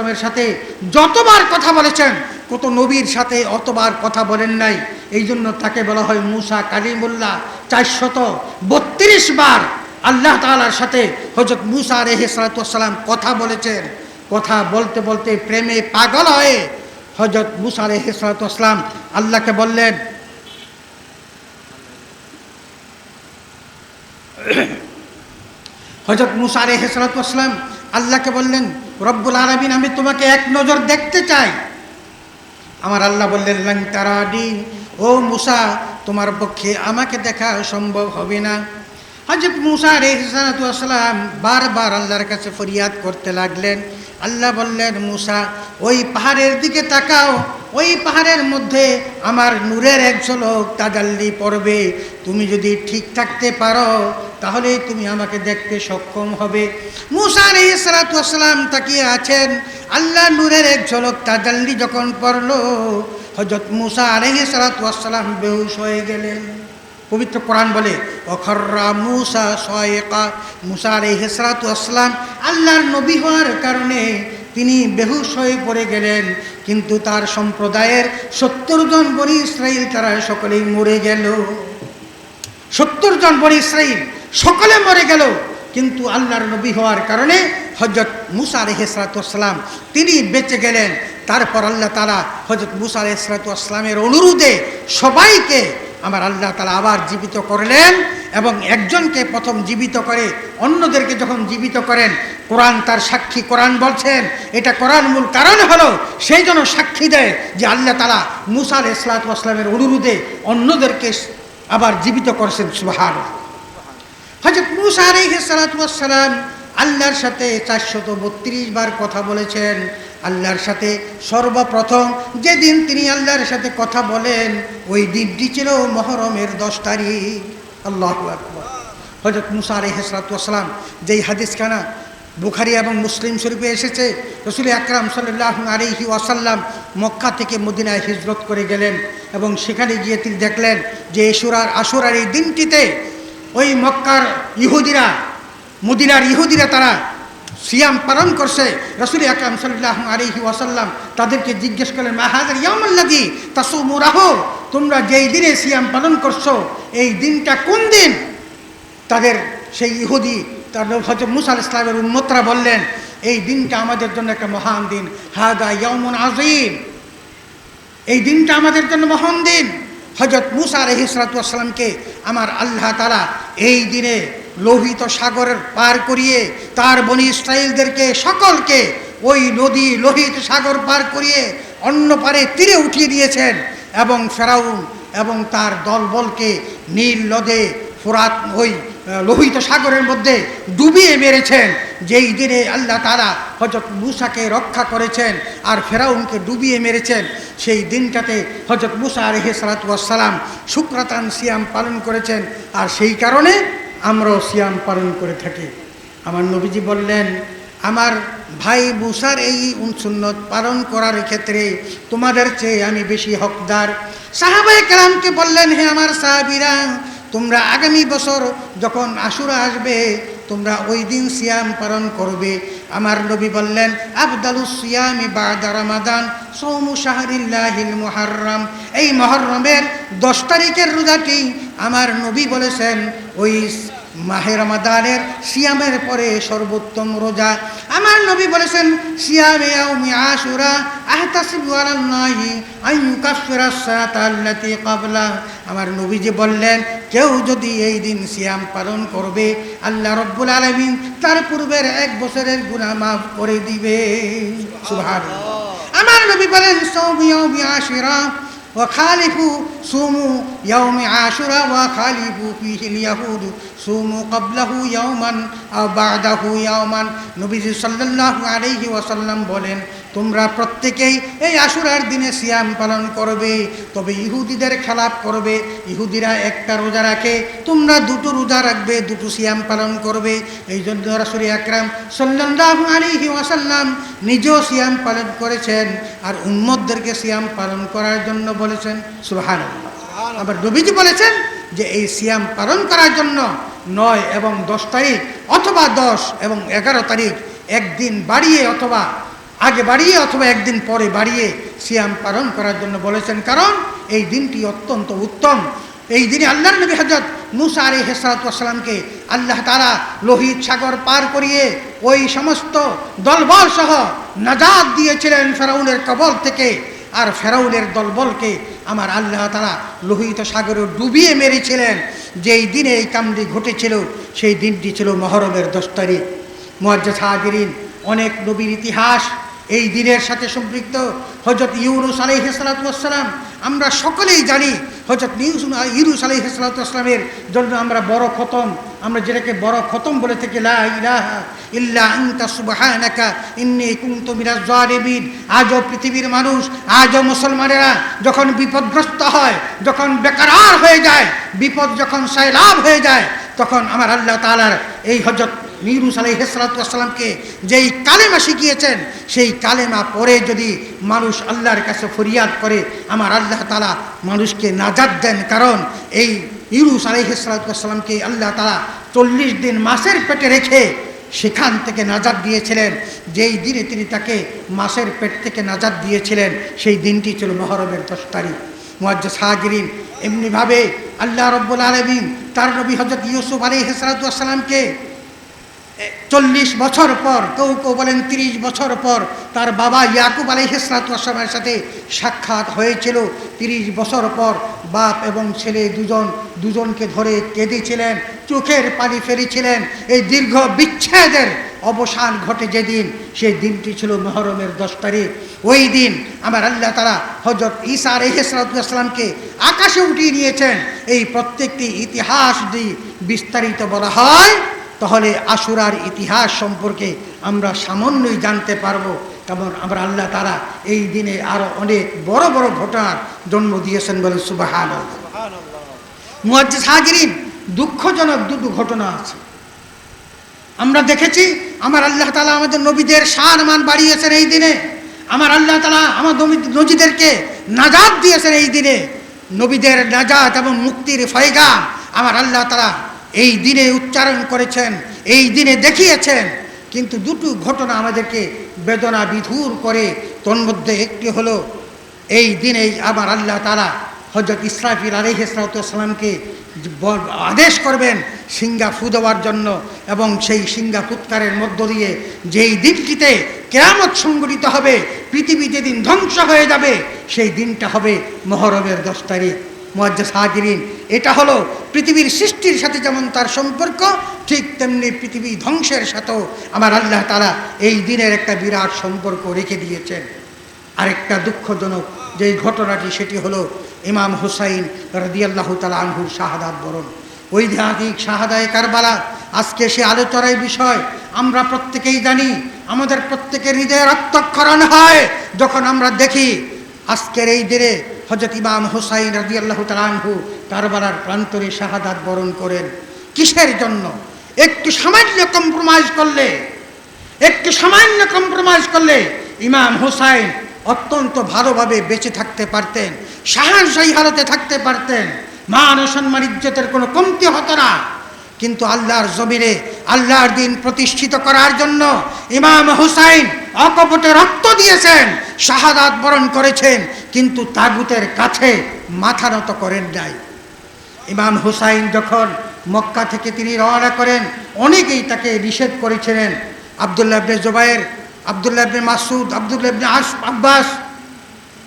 সাল্লামের সাথে যতবার কথা বলেছেন, কত নবীর সাথে অতবার কথা বলেন নাই। এই জন্য তাকে বলা হয় মুসা কালিমুল্লাহ। চারশত বত্রিশ বার আল্লাহ তালার সাথে হজরত মুসা রেহে সালাতাম কথা বলেছেন। কথা বলতে বলতে প্রেমে পাগল হয়ে হজরত মুসা রেহে সালাতাম আল্লাহকে বললেন হজরত মুসা রে হেসরাতাম আল্লাহকে বললেন রব্বুল আলমিন, আমি তোমাকে এক নজর দেখতে চাই। আমার আল্লাহ বললেন, লাং তারা দিন। ও মুসা, তোমার পক্ষে আমাকে দেখা সম্ভব হবে না। হজরত মুসা রে হেসরাতাম বারবার আল্লাহর কাছে ফরিয়াদ করতে লাগলেন। আল্লাহ বললেন, মুসা, ওই পাহাড়ের দিকে তাকাও। ওই পাহাড়ের মধ্যে আমার নূরের এক ঝলক তাজাল্লি পড়বে। তুমি যদি ঠিক থাকতে পারো তাহলে তুমি আমাকে দেখতে সক্ষম হবে। মুসা সালাতাম তাকিয়ে আছেন। আল্লাহ নূরের এক ঝলক তাজাল্লি যখন পড়ল হজরত মুসা আলহি সালাতাম বেহুশ হয়ে গেলেন। পবিত্র কোরআন বলে, অখর্রা মুসা সয়েকা। মুসা আলহি সালাতাম আল্লাহর নবী হওয়ার কারণে তিনি বেহুশ হয়ে পড়ে গেলেন। কিন্তু তার সম্প্রদায়ের সত্তর জন বনি ইসরায়েল তারা সকলেই মরে গেল। সত্তর জন বনি ইসরায়েল সকলে মরে গেল। কিন্তু আল্লাহর নবী হওয়ার কারণে হজরত মুসা রেহেসরাতাম তিনি বেঁচে গেলেন। তারপর আল্লাহ তালা হজরত মুসা রেহসরাতামের অনুরোধে সবাইকে আমার আল্লাহ তালা আবার জীবিত করলেন এবং একজনকে প্রথম জীবিত করে অন্যদেরকে যখন জীবিত করেন, কোরআন তার সাক্ষী, কোরআন বলছেন। এটা কোরআন মূল কারণ হলো সেই জন্য সাক্ষী দেয় যে আল্লাহ তালা মুসা ইসলাতামের অনুরোধে অন্যদেরকে আবার জীবিত করেছেন। সুহার মুসা আলাইসালাম আল্লাহর সাথে চারশত বত্রিশ বার কথা বলেছেন। আল্লাহর সাথে সর্বপ্রথম যেদিন তিনি আল্লাহর সাথে কথা বলেন, ওই দিনটি ছিল মহরমের দশ তারিখ। আল্লাহ হজরত মুসা আলহিসাম যেই হাদিসখানা বুখারি এবং মুসলিম শরীফে এসেছে, রসুল আকরাম সাল্লাহ আলিহি ওয়াসাল্লাম মক্কা থেকে মদিনায় হিজরত করে গেলেন এবং সেখানে গিয়ে তিনি দেখলেন যে এসুরার আশুরার এই দিনটিতে ওই মক্কার ইহুদিরা, মদিনার ইহুদিরা তারা সিয়াম পালন করছে। রসুল আকরাম সাল্লাহ আলিহি ওয়াসাল্লাম তাদেরকে জিজ্ঞেস করলেন মাহাজার ইয়ামাল্লাদি তাসুমুরাহ? তোমরা যেই দিনে সিয়াম পালন করছ, এই দিনটা কোন দিন? তাদের সেই ইহুদি, তার হজরত মুসা ইসলামের উন্মতরা বললেন, এই দিনটা আমাদের জন্য একটা মহান দিন। হাদা ইয়মন আজিম এই দিনটা আমাদের জন্য মহান দিন। হজরত মুসা আলহিসালামকে আমার আল্লাহ তালা এই দিনে লোহিত সাগরের পার করিয়ে তার বনি ইসরায়েলদেরকে সকলকে ওই নদী লোহিত সাগর পার করিয়ে অন্য পারে তীরে উঠিয়ে দিয়েছেন এবং ফেরাউন এবং তার দলবলকে নীল নদে ফোরাত ওই লোহিত সাগরের মধ্যে ডুবিয়ে মেরেছেন, যেই দিনে আল্লাহ তারা হজরত মুসাকে রক্ষা করেছেন আর ফেরাউনকে ডুবিয়ে মেরেছেন, সেই দিনটাতে হজরত মুসা আলহে সালাতাম শুক্রাতান সিয়াম পালন করেছেন আর সেই কারণে আমরাও সিয়াম পালন করে থাকি। আমার নবীজি বললেন, আমার ভাই মুসার এই সুন্নত পালন করার ক্ষেত্রে তোমাদের চেয়ে আমি বেশি হকদার। সাহাবাই কালামকে বললেন, হে আমার সাহাবিরা তোমরা আগামী বছর যখন আশুরা আসবে, তোমরা ওই দিন সিয়াম পালন করবে। আমার নবী বললেন আবদালুস সিয়ামি বাদা রামাদান, সৌমু শাহরিল্লাহিল মুহাররম। এই মহরমের দশ তারিখের রোজাটি আমার নবী বলেছেন, ওই মাহের মাদানের সিয়ামের পরে সর্বোত্তম রোজা। আমার নবী বলেছেন, সিয়ামে ইয়াউমি আশুরা আহতাসিবু আলাল্লাহি আমার নবী যে বললেন, কেউ যদি এই দিন সিয়াম পালন করবে, আল্লাহ রব্বুল আলামিন তার পূর্বের এক বছরের গুনাহ মাফ করে দিবে। সুবহানাল্লাহ। আমার নবী বলেন সাউমি ইয়াউমি আশুরা ওয়া খালিফু صوموا يوم عاشوراء وخالفوا فيه اليهود صوموا قبله يوما أو بعده يوما নবীজি সাল্লাল্লাহু আলাইহি ওয়াসাল্লাম বলেন তোমরা প্রত্যেকেই এই আশুরার দিনে সিয়াম পালন করবে তবে ইহুদিদের খেলাপ করবে ইহুদিরা একটা রোজা রাখে তোমরা দুটো রোজা রাখবে দুটো সিয়াম পালন করবে এই জন্য রাসুল আকরাম সাল্লাল্লাহু আলাইহি ওয়াসাল্লাম নিজেও সিয়াম পালন করেছেন আর উম্মদদেরকে সিয়াম পালন করার জন্য বলেছেন সুবহান আবার নবীজি বলেছেন যে এই সিয়াম পালন করার জন্য নয় এবং দশ তারিখ অথবা দশ এবং এগারো তারিখ একদিন বাড়িয়ে অথবা আগে বাড়িয়ে অথবা একদিন পরে বাড়িয়ে সিয়াম পালন করার জন্য বলেছেন। কারণ এই দিনটি অত্যন্ত উত্তম। এই দিনে আল্লাহর নবী হজরত মুসা আলী হেসরাতামকে আল্লাহ তারা লোহিত সাগর পার করিয়ে ওই সমস্ত দলবল সহ নাজাদ দিয়েছিলেন ফেরাউনের কবল থেকে। আর ফেরাউলের দলবলকে আমার আল্লাহ তারা লোহিত সাগরে ডুবিয়ে মেরেছিলেন। যেই দিনে এই কামটি ঘটেছিল, সেই দিনটি ছিল মহরমের দশ তারিখ। মোয়াজ্জা সাহাগিরিন অনেক নবীর ইতিহাস এই দিনের সাথে সম্পৃক্ত। হজরত ইউনুস আলাই হেসালাতাম আমরা সকলেই জানি হজরত ইউনুস আলাই হেসালাতামের জন্য আমরা বড় খতম। আমরা যেটাকে বড় খতম বলে থাকি আজও পৃথিবীর মানুষ, আজও মুসলমানেরা যখন বিপদগ্রস্ত হয়, যখন বেকারার হয়ে যায়, বিপদ যখন সাইলাভ হয়ে যায়, তখন আমার আল্লাহ তাআলার এই হজরত মিরুস আলাই হেসরাতামকে যেই কালেমা শিখিয়েছেন, সেই কালেমা পরে যদি মানুষ আল্লাহর কাছে ফরিয়াদ করে, আমার আল্লাহ তালা মানুষকে নাজাদ দেন। কারণ এই ইরুস আলহিসালামকে আল্লাহ তালা চল্লিশ দিন মাসের পেটে রেখে সেখান থেকে নাজাদ দিয়েছিলেন। যেই দিনে তিনি তাকে মাসের পেট থেকে নাজাদ দিয়েছিলেন, সেই দিনটি ছিল মহরমের দশ তারিখ। মুয়াজ্জা সাহাগিরিন এমনিভাবে আল্লাহ রব্বুল আলমিন তার নবী হজরত ইউসুফ আলী হেসরাতামকে চল্লিশ বছর পর কেউ কেউ বলেন তিরিশ বছর পর, তার বাবা ইয়াকুব আলী হেসরাতামের সাথে সাক্ষাৎ হয়েছিল। তিরিশ বছর পর বাপ এবং ছেলে দুজন, দুজনকে ধরে কেঁদেছিলেন, চোখের পানি ফেরেছিলেন এই দীর্ঘ বিচ্ছেদের অবসান ঘটে যেদিন সেই দিনটি ছিল মহরমের দশ তারিখ। ওই দিন আমার আল্লাহ তারা হজরত ঈসা রেহেসরাতামকে আকাশে উঠিয়ে নিয়েছেন। এই প্রত্যেকটি ইতিহাস যদি বিস্তারিত বলা হয় তাহলে আশুরার ইতিহাস সম্পর্কে আমরা সামান্যই জানতে পারব। তেমন আমরা আল্লাহ তারা এই দিনে আরও অনেক বড় বড় ঘটনার জন্ম দিয়েছেন বলে সুবাহান মুয়াজ্জিস হাজিরিন দুঃখজনক দুটো ঘটনা আছে। আমরা দেখেছি আমার আল্লাহ তালা আমাদের নবীদের সার মান বাড়িয়েছেন এই দিনে। আমার আল্লাহ তালা আমার নবীদেরকে নাজাদ দিয়েছেন এই দিনে। নবীদের নাজাদ এবং মুক্তির ফয়গা আমার আল্লাহ তালা এই দিনে উচ্চারণ করেছেন, এই দিনে দেখিয়েছেন। কিন্তু দুটো ঘটনা আমাদেরকে বেদনা বিধুর করে, তন্মধ্যে একটি হলো, এই দিনে আমার আল্লাহ তালা হজরত ইসরাফিল আলহিসামকে আদেশ করবেন সিঙ্গা ফু দেওয়ার জন্য এবং সেই সিঙ্গা ফুৎকারের মধ্য দিয়ে যেই দিনটিতে কেয়ামত সংগঠিত হবে, পৃথিবী যেদিন ধ্বংস হয়ে যাবে, সেই দিনটা হবে মহরমের দশ তারিখ। মোয়াজ্জা সাহাগিরিন এটা হলো পৃথিবীর সৃষ্টির সাথে যেমন তার সম্পর্ক, ঠিক তেমনি পৃথিবী ধ্বংসের সাথেও আমার আল্লাহ তালা এই দিনের একটা বিরাট সম্পর্ক রেখে দিয়েছেন। আরেকটা দুঃখজনক যেই ঘটনাটি, সেটি হলো ইমাম হুসাইন রদিয়াল্লাহ তালা আনহুর শাহাদাত বরণ। ঐতিহাসিক শাহাদায় কারবালা, আজকে সে আলোচনার বিষয়, আমরা প্রত্যেকেই জানি, আমাদের প্রত্যেকের হৃদয়ে রক্তক্ষরণ হয়, যখন আমরা দেখি আজকের এই দিনে হজরত ইমাম হুসাইন রাজি আল্লাহ তালানহু কারবালার প্রান্তরে শাহাদাত বরণ করেন। কিসের জন্য? একটু সামান্য কম্প্রোমাইজ করলে, একটু সামান্য কম্প্রোমাইজ করলে ইমাম হোসাইন অত্যন্ত ভালোভাবে বেঁচে থাকতে পারতেন সাহসী হালতে থাকতে পারতেন। মান সম্মান ইজ্জতের কোনো কমতি হতো না। কিন্তু আল্লাহর জমিনে আল্লাহর দিন প্রতিষ্ঠিত করার জন্য ইমাম হুসাইন অকপটে রক্ত দিয়েছেন, শাহাদাত বরণ করেছেন কিন্তু তাগুতের কাছে মাথা নত করেন নাই। ইমাম হুসাইন যখন মক্কা থেকে তিনি রওনা করেন, অনেকেই তাকে নিষেধ করেছিলেন। আবদুল্লাহ আবনে জোবায়ের আবদুল্লাহ আবনে মাসুদ আবদুল্লাহ আবনে আস, আব্বাস,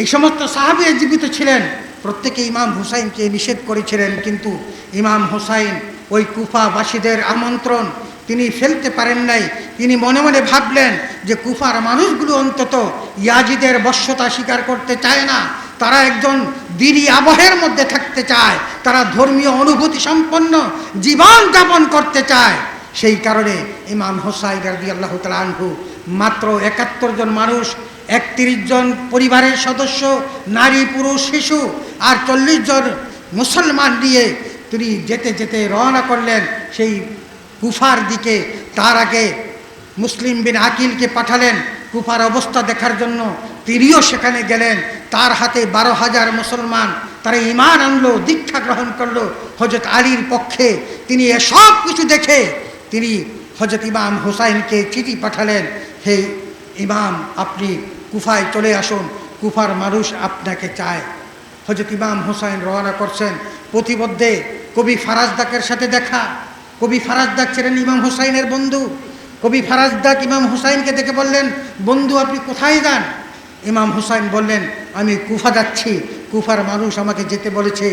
এই সমস্ত সাহাবি জীবিত ছিলেন। প্রত্যেকে ইমাম হুসাইনকে নিষেধ করেছিলেন, কিন্তু ইমাম হুসাইন ওই কুফাবাসীদের আমন্ত্রণ তিনি ফেলতে পারেন নাই। তিনি মনে মনে ভাবলেন যে কুফার মানুষগুলো অন্তত ইয়াজিদের বশ্যতা স্বীকার করতে চায় না। তারা একজন দিরি আবহের মধ্যে থাকতে চায়। তারা ধর্মীয় অনুভূতি সম্পন্ন জীবন যাপন করতে চায়। সেই কারণে ইমাম হোসাইন রাজি আল্লাহ তালহু মাত্র একাত্তর জন মানুষ, একত্রিশ জন পরিবারের সদস্য, নারী, পুরুষ, শিশু আর চল্লিশ জন মুসলমান নিয়ে তিনি যেতে যেতে রওনা করলেন সেই কুফার দিকে। তার আগে মুসলিম বিন আকিলকে পাঠালেন। কুফার অবস্থা দেখার জন্য তিনিও সেখানে গেলেন। তার হাতে বারো হাজার মুসলমান, তারা ইমান আনলো, দীক্ষা গ্রহণ করল হজরত আলীর পক্ষে। তিনি এসব কিছু দেখে তিনি হজরত ইমাম হুসাইনকে চিঠি পাঠালেন, হে ইমাম, আপনি কুফায় চলে আসুন, কুফার মানুষ আপনাকে চায়। হজরত ইমাম হুসাইন রওনা করছেন। প্রতিমধ্যে কবি ফারাজদাকের সাথে দেখা। কবি ফারাজদাক ছিলেন ইমাম হুসাইনের বন্ধু। কবি ফারাজদাক ইমাম হুসাইনকে দেখে বললেন, বন্ধু, আপনি কোথায় যান? ইমাম হুসাইন বললেন, আমি কুফা যাচ্ছি। কুফার মানুষ আমাকে যেতে বলেছে।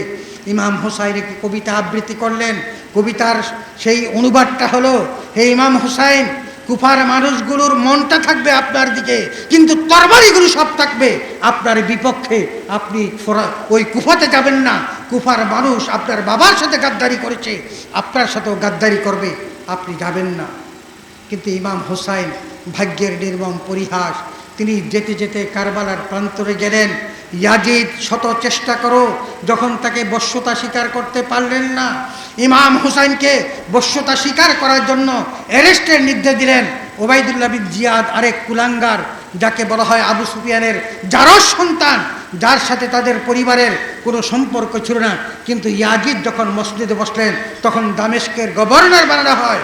ইমাম হুসাইন একটি কবিতা আবৃত্তি করলেন। কবিতার সেই অনুবাদটা হলো, হে ইমাম হুসাইন, কুফার মানুষগুলোর মনটা থাকবে আপনার দিকে, কিন্তু তরবারিগুলো সব থাকবে আপনার বিপক্ষে। আপনি ওই কুফাতে যাবেন না। কুফার মানুষ আপনার বাবার সাথে গাদ্দারি করেছে, আপনার সাথেও গাদ্দারি করবে। আপনি যাবেন না। কিন্তু ইমাম হোসাইন ভাগ্যের নির্মম পরিহাস। তিনি যেতে যেতে কারবালার প্রান্তরে গেলেন। ইয়াজিদ শত চেষ্টা করো, যখন তাকে বশ্যতা স্বীকার করতে পারলেন না। ইমাম হুসাইনকে বশ্যতা স্বীকার করার জন্য অ্যারেস্টের নির্দেশ দিলেন। ওবায়দুল্লাহ বিন জিয়াদ আরেক কুলাঙ্গার, যাকে বলা হয় আবু সুফিয়ানের যারস সন্তান, যার সাথে তাদের পরিবারের কোনো সম্পর্ক ছিল না। কিন্তু ইয়াজিদ যখন মসজিদে বসলেন, তখন দামেস্কের গভর্নর বানানো হয়।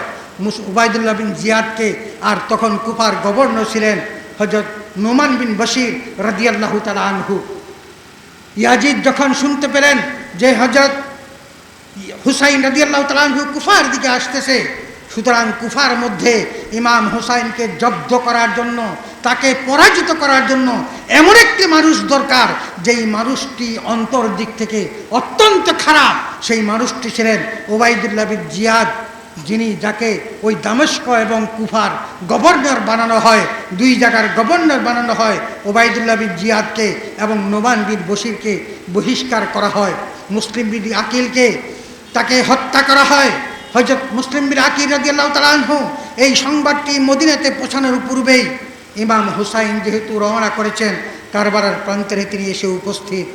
উবায়দুল্লাহ বিন জিয়াদকে আর তখন কুফার গভর্নর ছিলেন হজরত নোমান বিন বশির রাদিয়াল্লাহু তালা আনহু। ইয়াজিদ যখন শুনতে পেলেন যে হজরত হুসাইন রাদিয়াল্লাহু তালা আনহু কুফার দিকে আসতেছে, সুতরাং কুফার মধ্যে ইমাম হুসাইনকে জব্দ করার জন্য, তাকে পরাজিত করার জন্য এমন একটি মানুষ দরকার, যেই মানুষটি অন্তর দিক থেকে অত্যন্ত খারাপ। সেই মানুষটি ছিলেন ওবায়দুল্লাহ জিয়াদ। যিনি যাকে ওই দামেস্ক এবং কুফার গভর্নর বানানো হয়, দুই জায়গার গভর্নর বানানো হয়, ওবায়দুল্লাহ বিন জিয়াদকে এবং নোমান বিন বশিরকে বহিষ্কার করা হয়। মুসলিম বিন আকিলকে তাকে হত্যা করা হয়। হজরত মুসলিম বিন আকিল রাদিয়াল্লাহু তাআলা আনহু এই সংবাদটি মদিনাতে পৌঁছানোর পূর্বেই ইমাম হুসাইন যেহেতু রওনা করেছেন, কারবারার প্রান্তরে তিনি এসে উপস্থিত।